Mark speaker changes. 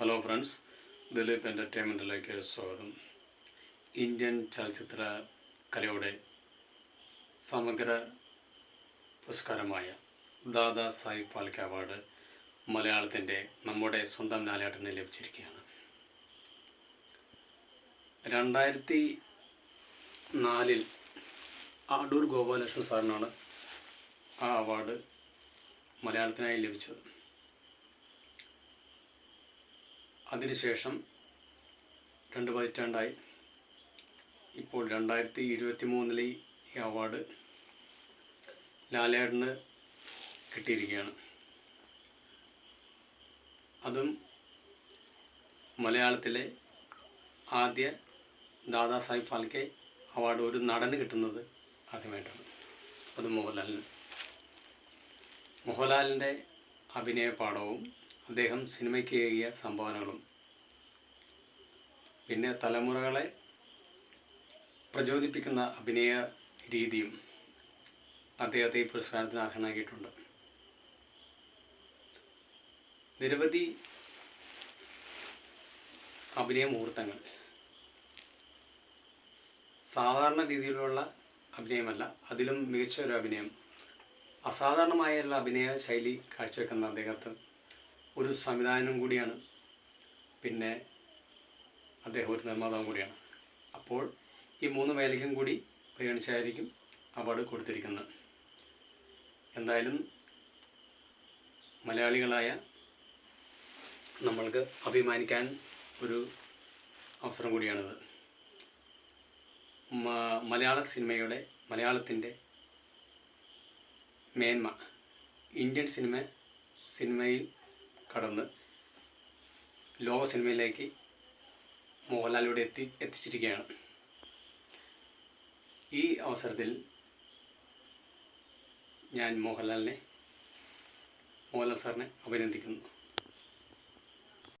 Speaker 1: Hello friends Dileep എന്റർടൈൻമെന്റിലേക്ക് സ്വാഗതം. Indian ചലച്ചിത്ര കലയുടെ സമഗ്ര പുരസ്കാരമായ ദാദാ സാഹിബ് ഫാൽക്കെ അവാർഡ് മലയാളത്തിന്റെ നമ്മുടെ സ്വന്തം ലാലേട്ടന് ലഭിച്ചിരിക്കുകയാണ്. രണ്ടായിരത്തി നാലിൽ അടൂർ ഗോപാലകൃഷ്ണൻ സാറിനാണ് ആ അവാർഡ് മലയാളത്തിനായി ലഭിച്ചത്. അതിനുശേഷം രണ്ട് പതിറ്റാണ്ടായി. ഇപ്പോൾ രണ്ടായിരത്തി ഇരുപത്തി മൂന്നിലെ ഈ അവാർഡ് ലാലേട്ടന് കിട്ടിയിരിക്കുകയാണ്. അതും മലയാളത്തിലെ ആദ്യ ദാദാ സാഹിബ് ഫാൽക്കെ അവാർഡ് ഒരു നടന് കിട്ടുന്നത് ആദ്യമായിട്ടാണ്. അത് മോഹൻലാലിന്. മോഹൻലാലിന്റെ അഭിനയ പാഠവും അദ്ദേഹം സിനിമയ്ക്ക് ഏകിയ സംഭാവനകളും. പിന്നെ തലമുറകളെ പ്രചോദിപ്പിക്കുന്ന അഭിനയ രീതിയും അദ്ദേഹത്തെ ഈ പുരസ്കാരത്തിന് അർഹനാക്കിയിട്ടുണ്ട്. നിരവധി അഭിനയ മുഹൂർത്തങ്ങൾ. സാധാരണ രീതിയിലുള്ള അഭിനയമല്ല അതിലും മികച്ച ഒരു അഭിനയം. അസാധാരണമായുള്ള അഭിനയ ശൈലി കാഴ്ചവെക്കുന്ന അദ്ദേഹത്തെ ഒരു സംവിധാനം കൂടിയാണ്. പിന്നെ അദ്ദേഹം ഒരു നിർമ്മാതാവും കൂടിയാണ്. അപ്പോൾ ഈ മൂന്ന് വേലയ്ക്കും കൂടി പരിഗണിച്ചായിരിക്കും അവാർഡ് കൊടുത്തിരിക്കുന്നത്. എന്തായാലും മലയാളികളായ നമ്മൾക്ക് അഭിമാനിക്കാൻ ഒരു അവസരം കൂടിയാണിത്. മലയാള സിനിമയുടെ മലയാളത്തിന്റെ മേന്മ ഇന്ത്യൻ സിനിമ സിനിമയിൽ കടന്ന് ലോക സിനിമയിലേക്ക് മോഹൻലാലിലൂടെ എത്തി എത്തിച്ചിരിക്കുകയാണ്. ഈ അവസരത്തിൽ ഞാൻ മോഹൻലാലിനെ മോഹൻലാൽ സാറിനെ അഭിനന്ദിക്കുന്നു.